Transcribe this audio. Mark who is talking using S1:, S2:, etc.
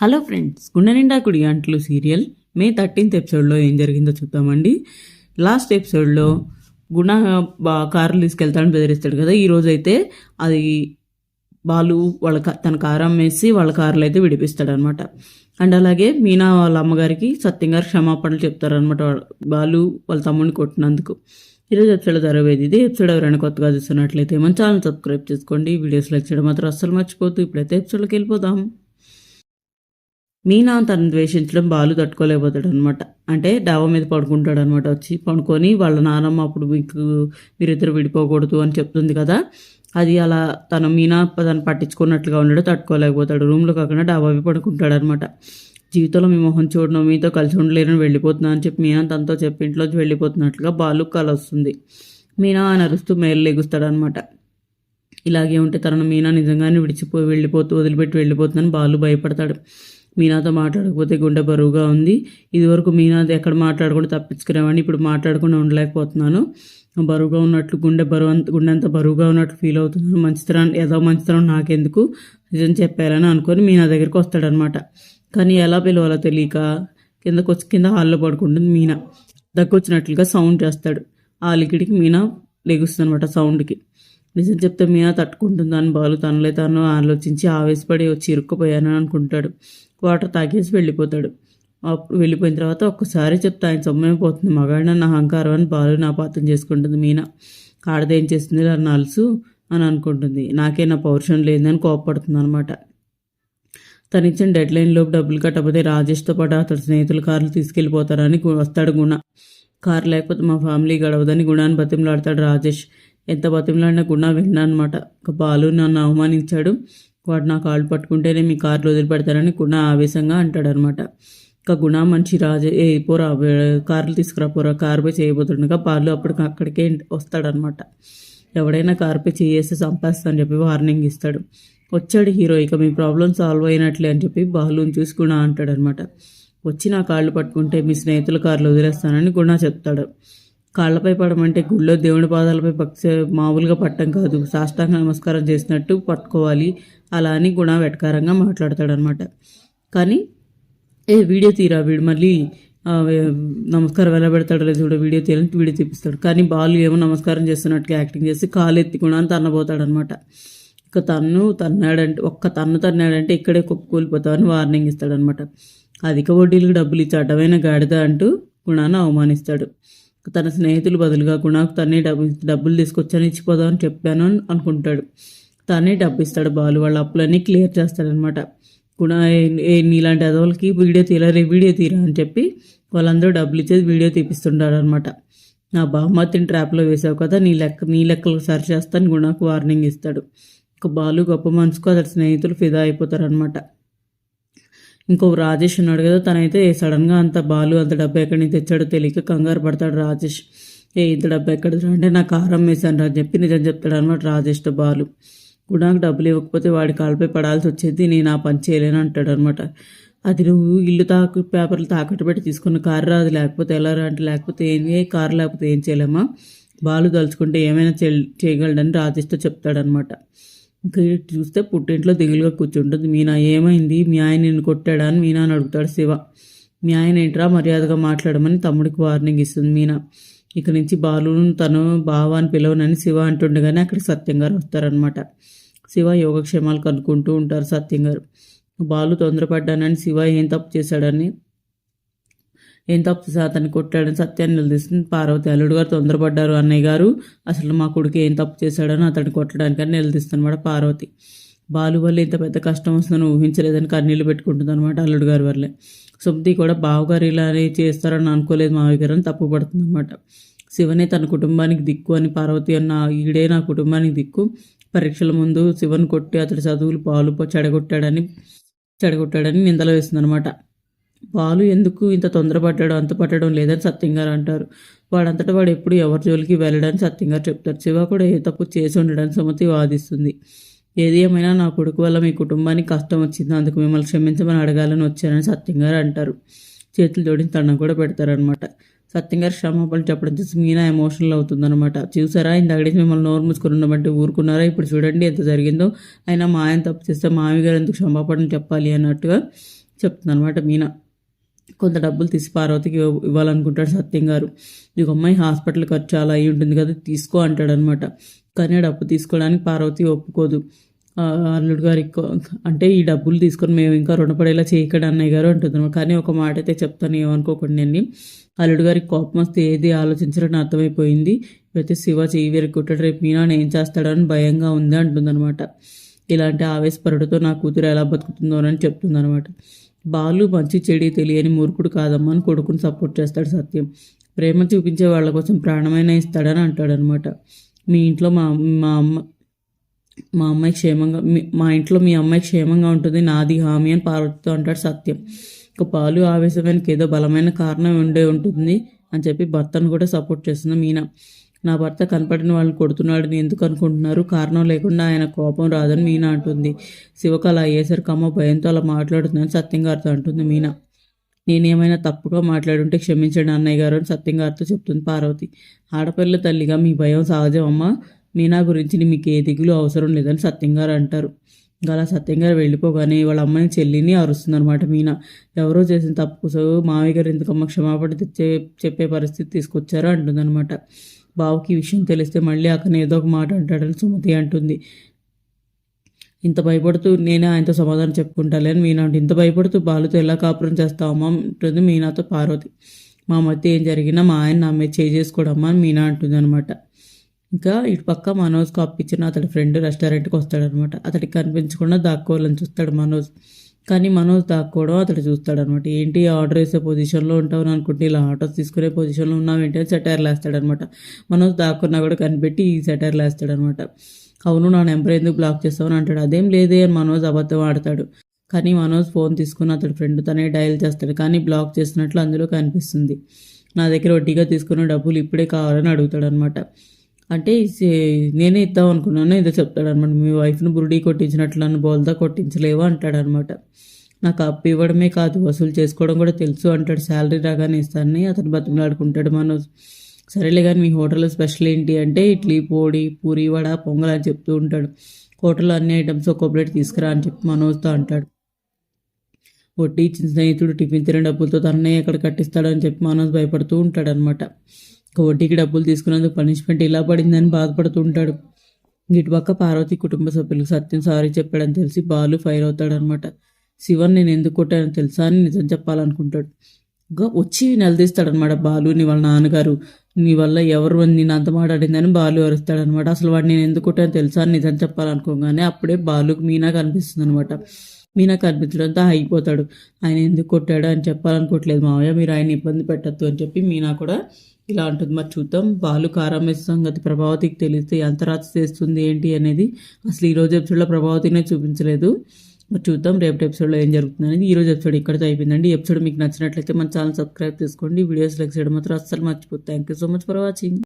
S1: Hello friends గుండె నిండా కుడి అంట్లు సీరియల్ మే థర్టీన్త్ ఎపిసోడ్లో ఏం జరిగిందో చూద్దామండి. లాస్ట్ ఎపిసోడ్లో గుణ బా కారులు తీసుకెళ్తాడని బెదిరిస్తాడు కదా ఈరోజు అయితే అది బాలు వాళ్ళ తన కారు అమ్మేసి వాళ్ళ కారులు అయితే విడిపిస్తాడు అనమాట అండ్ అలాగే మీనా వాళ్ళ అమ్మగారికి సత్యం గారు క్షమాపణలు చెప్తారనమాట బాలు వాళ్ళ తమ్ముడిని కొట్టినందుకు. ఈరోజు ఎపిసోడ్ జరగబోయేది ఇది. ఎపిసోడ్ ఎవరైనా కొత్తగా చూస్తున్నట్లయితే మన ఛానల్ సబ్స్క్రైబ్ చేసుకోండి. వీడియోస్ లైక్ చేయడం మాత్రం అస్సలు మర్చిపోతూ ఇప్పుడైతే ఎపిసోడ్కి వెళ్ళిపోదాం. మీనా తను ద్వేషించడం బాలు తట్టుకోలేకపోతాడు అనమాట అంటే డాబా మీద పడుకుంటాడు అనమాట వచ్చి పడుకొని వాళ్ళ నానమ్మ అప్పుడు మీకు మీరిద్దరు విడిపోకూడదు అని చెప్తుంది కదా. అది అలా తన మీనా తను పట్టించుకున్నట్లుగా ఉండడు తట్టుకోలేకపోతాడు. రూమ్లో కాకుండా డాబా మీద పడుకుంటాడు అనమాట జీవితంలో మీ మొహం చూడడం మీతో కలిసి ఉండలేనని వెళ్ళిపోతున్నా అని చెప్పి మీనా తనతో చెప్పి ఇంట్లోంచి వెళ్ళిపోతున్నట్లుగా బాలు కల వస్తుంది. మీనా అని అరుస్తూ మేలు లెగుస్తాడు అనమాట ఇలాగే ఉంటే తనను మీనా నిజంగానే విడిచిపోయి వెళ్ళిపోతూ వదిలిపెట్టి వెళ్ళిపోతుందని బాలు భయపడతాడు. మీనాతో మాట్లాడకపోతే గుండె బరువుగా ఉంది. ఇదివరకు మీనాతో ఎక్కడ మాట్లాడకుండా తప్పించుకునేవాడిని ఇప్పుడు మాట్లాడకుండా ఉండలేకపోతున్నాను. బరువుగా ఉన్నట్లు గుండె బరువు అంత గుండె అంత బరువుగా ఉన్నట్లు ఫీల్ అవుతున్నాను. మంచితనం ఏదో మంచితనం నాకెందుకు? నిజం చెప్పాలని అనుకొని మీనా దగ్గరికి వస్తాడనమాట. కానీ ఎలా పిలవాలో తెలియక కిందకు వచ్చి కింద హాల్లో పడుకుంటుంది మీనా. దగ్గొచ్చినట్లుగా సౌండ్ చేస్తాడు. ఆ లికిడికి మీనా లెగుస్తుంది అనమాట సౌండ్కి నిజం చెప్తే మీనా తట్టుకుంటుందని బాలు తనలే తాను ఆలోచించి ఆవేశపడి వచ్చి ఇరుక్కుపోయానని అనుకుంటాడు. వాటర్ తాగేసి వెళ్ళిపోతాడు. అప్పుడు వెళ్ళిపోయిన తర్వాత ఒక్కసారి చెప్తా ఆయన సొమ్మమైపోతుంది మగాడిన నా అహంకారం అని బాలు నా పాత్రం చేసుకుంటుంది మీనా. ఆడదేం చేస్తుంది? నా అలుసు అని అనుకుంటుంది. నాకే నా పౌరుషం లేదని కోపడుతుంది అనమాట తను ఇచ్చిన డెడ్ లోపు డబ్బులు కట్టకపోతే రాజేష్తో పాటు అతడి స్నేహితుల కార్లు తీసుకెళ్ళిపోతారని వస్తాడు గుణ. కారు లేకపోతే మా ఫ్యామిలీ గడవదని గుణాన్ని బతిమలాడతాడు రాజేష్. ఎంత బతిమలాడినా గుణ విన్నా అనమాట ఒక బాలు నన్ను అవమానించాడు. వాడు నా కాళ్ళు పట్టుకుంటేనే మీ కార్లు వదిలిపెడతారని గుణ ఆవేశంగా అంటాడు అనమాట ఇంకా గుణ మనిషి రాజే ఏ పోరా కార్లు తీసుకురా పోరా కారుపై చేయబోతుండగా బాలు అప్పటికి అక్కడికే వస్తాడనమాట ఎవడైనా కారుపై చేయేస్తే చంపేస్తా అని చెప్పి వార్నింగ్ ఇస్తాడు. వచ్చాడు హీరో ఇక మీ ప్రాబ్లం సాల్వ్ అయినట్లే అని చెప్పి బాలుని చూసి గుణ అంటాడనమాట వచ్చి నా కాళ్ళు పట్టుకుంటే మీ స్నేహితుల కార్లు వదిలేస్తానని గుణ చెప్తాడు. కాళ్ళపై పడమంటే గుళ్ళో దేవుడి పాదాలపై పక్ష మామూలుగా పట్టం కాదు. సాష్టాంగ నమస్కారం చేసినట్టు పట్టుకోవాలి. అలా అని గుణ వెటకారంగా మాట్లాడతాడనమాట కానీ ఏ వీడియో తీరా వీడు మళ్ళీ నమస్కారం ఎలా పెడతాడో లేదు చూడ వీడియో తీయాలని వీడియో తీపిస్తాడు. కానీ బాలు ఏమో నమస్కారం చేస్తున్నట్టుగా యాక్టింగ్ చేసి కాలు ఎత్తి కూడా తన్నబోతాడనమాట ఇక తన్ను తన్నాడంటే ఒక్క తన్ను తన్నాడంటే ఇక్కడే కుప్ప కూలిపోతామని వార్నింగ్ ఇస్తాడనమాట అధిక వడ్డీలకు డబ్బులు ఇచ్చి అడ్డమైన గాడిద అంటూ గుణాన్ని అవమానిస్తాడు. తన స్నేహితులు బదులుగా గుణాకు తనే డబ్బు డబ్బులు తీసుకొచ్చాను ఇచ్చిపోదామని చెప్పాను అని అనుకుంటాడు. తనే డబ్బు ఇస్తాడు బాలు వాళ్ళ అప్పులన్నీ క్లియర్ చేస్తాడనమాట. గుణ ఏ- నీలాంటి అదవులకి వీడియో తీరా రే వీడియో తీరా అని చెప్పి వాళ్ళందరూ డబ్బులు ఇచ్చేది వీడియో తీపిస్తుంటారు అనమాట నా బామ్మతిని ట్రాప్లో వేసావు కదా నీ లెక్క నీ లెక్కలు సరి చేస్తాను గుణకు వార్నింగ్ ఇస్తాడు. ఒక బాలు గొప్ప మనసుకు అతడి స్నేహితులు ఫిదా అయిపోతారనమాట. ఇంకో రాజేష్ ఉన్నాడు కదా తనైతే సడన్గా అంత బాలు అంత డబ్బా ఎక్కడి నుంచి తెచ్చాడో తెలియక కంగారు పడతాడు రాజేష్. ఏ ఇంత డబ్బా ఎక్కడ అంటే నా కారం వేశాను అని చెప్పి నిజం చెప్తాడు అనమాట రాజేష్తో బాలు. గుణాకు డబ్బులు ఇవ్వకపోతే వాడి కాళ్ళపై పడాల్సి వచ్చేది నేను ఆ పని చేయలేను అంటాడు అనమాట అది నువ్వు ఇల్లు తాకు పేపర్లు తాకట్టు పెట్టి తీసుకున్న కారు రాదు లేకపోతే ఎలా అంటే లేకపోతే ఏం ఏ కారు లేకపోతే ఏం చేయలేమా? బాలు తలుచుకుంటే ఏమైనా చే- చేయగలడని రాజేష్తో చెప్తాడనమాట చూస్తే పుట్టింట్లో దిగులుగా కూర్చుంటుంది. మీనా ఏమైంది? మీ ఆయన నిన్ను కొట్టాడా అని మీనా అని అడుగుతాడు శివ. మీ ఆయన ఏంట్రా మర్యాదగా మాట్లాడమని తమ్ముడికి వార్నింగ్ ఇస్తుంది మీనా. ఇక నుంచి బాలును తను బావ అని పిలవనని శివ అంటుండగానే అక్కడ సత్యం గారు వస్తారనమాట శివ యోగక్షేమాలు కనుక్కుంటూ ఉంటారు సత్యం గారు. బాలు తొందరపడ్డానని శివ ఏం తప్పు చేశాడని ఏం తప్పు చేశా అతన్ని కొట్టాడని సత్యాన్ని నిలదీస్తుంది పార్వతి. అల్లుడు గారు తొందరపడ్డారు అన్నయ్య గారు. అసలు మా కొడుకు ఏం తప్పు చేశాడని అతన్ని కొట్టడానికని నిలదీస్తున్నమాట పార్వతి. బాలు వల్ల ఇంత పెద్ద కష్టం వస్తుందని ఊహించలేదని కన్నీళ్ళు పెట్టుకుంటుంది అనమాట అల్లుడు గారి వల్లే. సుమతి కూడా బావగారు ఇలా చేస్తారని అనుకోలేదు మావయ్య గారు అని తప్పు పడుతుంది అనమాట శివనే తన కుటుంబానికి దిక్కు అని పార్వతి అన్న ఈడే నా కుటుంబానికి దిక్కు. పరీక్షల ముందు శివన్ కొట్టి అతడి చదువులు పాలు చెడగొట్టాడని చెడగొట్టాడని నిందలు వేస్తుందనమాట బాలు ఎందుకు ఇంత తొందరపడ్డాడు అంత పట్టడం లేదని సత్యంగారు అంటారు. వాడంతటా వాడు ఎప్పుడు ఎవరి జోలికి వెళ్ళడని సత్యంగారు చెప్తారు. శివ కూడా ఏ తప్పు చేసి ఉండడానికి సుమతి వాదిస్తుంది. ఏది ఏమైనా నా కొడుకు వల్ల మీ కుటుంబానికి కష్టం వచ్చింది అందుకు మిమ్మల్ని క్షమించమని అడగాలని వచ్చానని సత్యంగారు అంటారు. చేతులు జోడించి దండం కూడా పెడతారనమాట సత్యంగారు క్షమాపణ చెప్పడం చూసి మీనా ఎమోషనల్ అవుతుందనమాట చూసారా? ఇందాక నుంచి మిమ్మల్ని నోరు మూసుకుని ఉండమంటే ఊరుకున్నారా? ఇప్పుడు చూడండి ఎంత జరిగిందో. అయినా మా ఆయన తప్పు చేస్తే మావి గారు ఎందుకు క్షమాపణ చెప్పాలి అన్నట్టుగా చెప్తుందనమాట మీనా. కొంత డబ్బులు తీసి పార్వతికి ఇవ్వాలనుకుంటాడు సత్యం గారు. ఇక అమ్మాయి హాస్పిటల్ ఖర్చు అలా అయి ఉంటుంది కదా తీసుకో అంటాడనమాట. కానీ ఆ డబ్బు తీసుకోవడానికి పార్వతి ఒప్పుకోదు. అల్లుడు గారు అంటే ఈ డబ్బులు తీసుకొని మేము ఇంకా రుణపడేలా చేయకడ అన్నయ్య గారు అంటుంది కానీ ఒక మాట అయితే చెప్తాను ఏమనుకోకండి అండి. అల్లుడు గారికి కోపం వస్తే ఏది ఆలోచించాలని అర్థమైపోయింది. అయితే శివ చెయ్యి వెరుక్కుంటాడు రేపు మీనా ఏం చేస్తాడని భయంగా ఉంది అంటుందన్నమాట. ఇలాంటి ఆవేశపరుడితో నా కూతురు ఎలా బతుకుతుందోనని చెప్తుందనమాట బాలు మంచి చెడి తెలియని మూర్ఖుడు కాదమ్మా అని కొడుకుని సపోర్ట్ చేస్తాడు సత్యం. ప్రేమ చూపించే వాళ్ళ కోసం ప్రాణమైన ఇస్తాడని అంటాడనమాట మీ ఇంట్లో మా మా అమ్మ మా అమ్మాయి క్షేమంగా మీ- మా ఇంట్లో మీ అమ్మాయి క్షేమంగా ఉంటుంది నాది హామీ అని పార్వతితో అంటాడు సత్యం. ఇక పాలు ఆవేశమైన ఏదో బలమైన కారణం ఉండే ఉంటుంది అని చెప్పి భర్తను కూడా సపోర్ట్ చేస్తుంది మీనా. నా భర్త కనపడిన వాళ్ళని కొడుతున్నాడని ఎందుకు అనుకుంటున్నారు? కారణం లేకుండా ఆయన కోపం రాదని మీనా అంటుంది. శివకు అలా అయ్యేసరికి అమ్మ భయంతో అలా మాట్లాడుతుందని సత్యంగారితో అంటుంది మీనా. నేనేమైనా తప్పుగా మాట్లాడుంటే క్షమించండి అన్నయ్య గారు అని సత్యంగారితో చెప్తుంది పార్వతి. ఆడపిల్ల తల్లిగా మీ భయం సహజం అమ్మా. మీనా గురించి మీకు ఏ దిగులు అవసరం లేదని సత్యంగారు అంటారు. ఇంకా అలా సత్యంగారు వెళ్ళిపోగానే వాళ్ళ అమ్మాయిని చెల్లిని అరుస్తుందనమాట మీనా. ఎవరో చేసిన తప్పు సో మావయ్య గారు ఎందుకమ్మ క్షమాపణ తెచ్చే చెప్పే పరిస్థితి తీసుకొచ్చారో అంటుందన్నమాట. బావుకి విషయం తెలిస్తే మళ్ళీ అక్కడ ఏదో ఒక మాట అంటాడని సుమతి అంటుంది. ఇంత భయపడుతూ నేనే ఆయనతో సమాధానం చెప్పుకుంటాలే అని మీనా ఇంత భయపడుతూ బాలుతో ఎలా కాపురం చేస్తావమ్మా అంటుంది మీనాతో పార్వతి. మా మధ్య ఏం జరిగినా మా ఆయన నా మీద చేసుకోవడమ్మా అని మీనా అంటుంది అనమాట ఇంకా ఇటు పక్క మనోజ్కి అప్పించిన అతడి ఫ్రెండ్ రెస్టారెంట్కి వస్తాడనమాట అతడికి కనిపించకుండా దాక్కోవాలని చూస్తాడు మనోజ్. కానీ మనోజ్ దాక్కోవడం అతడు చూస్తాడనమాట. ఏంటి ఆర్డర్ వేసే పొజిషన్లో ఉంటావు అనుకుంటే ఇలా ఆర్డర్స్ తీసుకునే పొజిషన్లో ఉన్నావు ఏంటి అని సెటైర్లు వేస్తాడనమాట మనోజ్ దాక్కున్నా కూడా కనిపెట్టి ఈ సెటైర్లు వేస్తాడనమాట అవును నా నెంబర్ ఎందుకు బ్లాక్ చేస్తావు? అని అంటాడు. అదేం లేదే అని మనోజ్ అబద్ధం ఆడతాడు. కానీ మనోజ్ ఫోన్ తీసుకుని అతడి ఫ్రెండ్ తనే డయల్ చేస్తాడు. కానీ బ్లాక్ చేసినట్లు అందులో కనిపిస్తుంది. నా దగ్గర వడ్డీగా తీసుకున్న డబ్బులు ఇప్పుడే కావాలని అడుగుతాడు అనమాట అంటే నేనే ఇద్దాం అనుకున్నాను ఏదో చెప్తాడనమాట మీ వైఫ్ను బురుడీ కొట్టించినట్లు నన్ను బోల్దా కొట్టించలేవు అంటాడనమాట. నాకు అప్పు ఇవ్వడమే కాదు వసూలు చేసుకోవడం కూడా తెలుసు అంటాడు. శాలరీ రాగానే ఇస్తానని అతను బతిమలాడుకుంటాడు మనోజ్. సరేలే కానీ మీ హోటల్లో స్పెషల్ ఏంటి అంటే ఇడ్లీ పొడి పూరి వడ పొంగల్ అని చెప్తూ ఉంటాడు. హోటల్లో అన్ని ఐటమ్స్ ఒక్కో ప్లేట్ తీసుకురా అని చెప్పి మనోజ్తో అంటాడు. వడ్డీ ఇచ్చిన స్నేహితుడు టిఫిన్ తినే డబ్బులతో తననే ఎక్కడ కట్టిస్తాడని చెప్పి మనోజ్ భయపడుతూ ఉంటాడనమాట. అనమాట వడ్డీకి డబ్బులు తీసుకున్నందుకు పనిష్మెంట్ ఇలా పడిందని బాధపడుతుంటాడు. ఉంటాడు ఇటు పక్క పార్వతి కుటుంబ సభ్యులకు సత్యం సారీ చెప్పాడని తెలిసి బాలు ఫైర్ అవుతాడనమాట శివన్ నేను ఎందుకు కొట్టానో తెలుసా అని నిజం చెప్పాలనుకుంటాడు. ఇంకా వచ్చి నిలదీస్తాడనమాట బాలు నీ వాళ్ళ నాన్నగారు నీ వల్ల ఎవరు నేను అంత మాట్లాడిందని బాలు అరుస్తాడనమాట అసలు వాడు నేను ఎందుకు కొట్టానో తెలుసా అని నిజం చెప్పాలనుకోగానే అప్పుడే బాలుకి మీనా కనిపిస్తుంది అనమాట మీనా కనిపించడంతో అయిపోతాడు ఆయన ఎందుకు కొట్టాడు అని చెప్పాలనుకోవట్లేదు మావయ్య మీరు ఆయన ఇబ్బంది పెట్టద్దు అని చెప్పి మీనా కూడా ఇలా ఉంటుంది మరి చూద్దాం. బాలు కారమేస సంగతి ప్రభావతికి తెలిస్తే ఎంత రాత చేస్తుంది ఏంటి అనేది అసలు ఈ రోజు ఎపిసోడ్లో ప్రభావతినే చూపించలేదు. మరి చూద్దాం. రేపటి ఎపిసోడ్లో ఏం జరుగుతుంది అనేది ఈ రోజు ఎపిసోడ్ ఇక్కడితో అయిపోయిందండి. ఎపిసోడ్ మీకు నచ్చినట్లయితే మన ఛానల్ సబ్స్క్రైబ్ చేసుకోండి. వీడియోస్ లైక్ చేయడం మాత్రం అస్సలు మర్చిపోతుంది thank you so much for watching.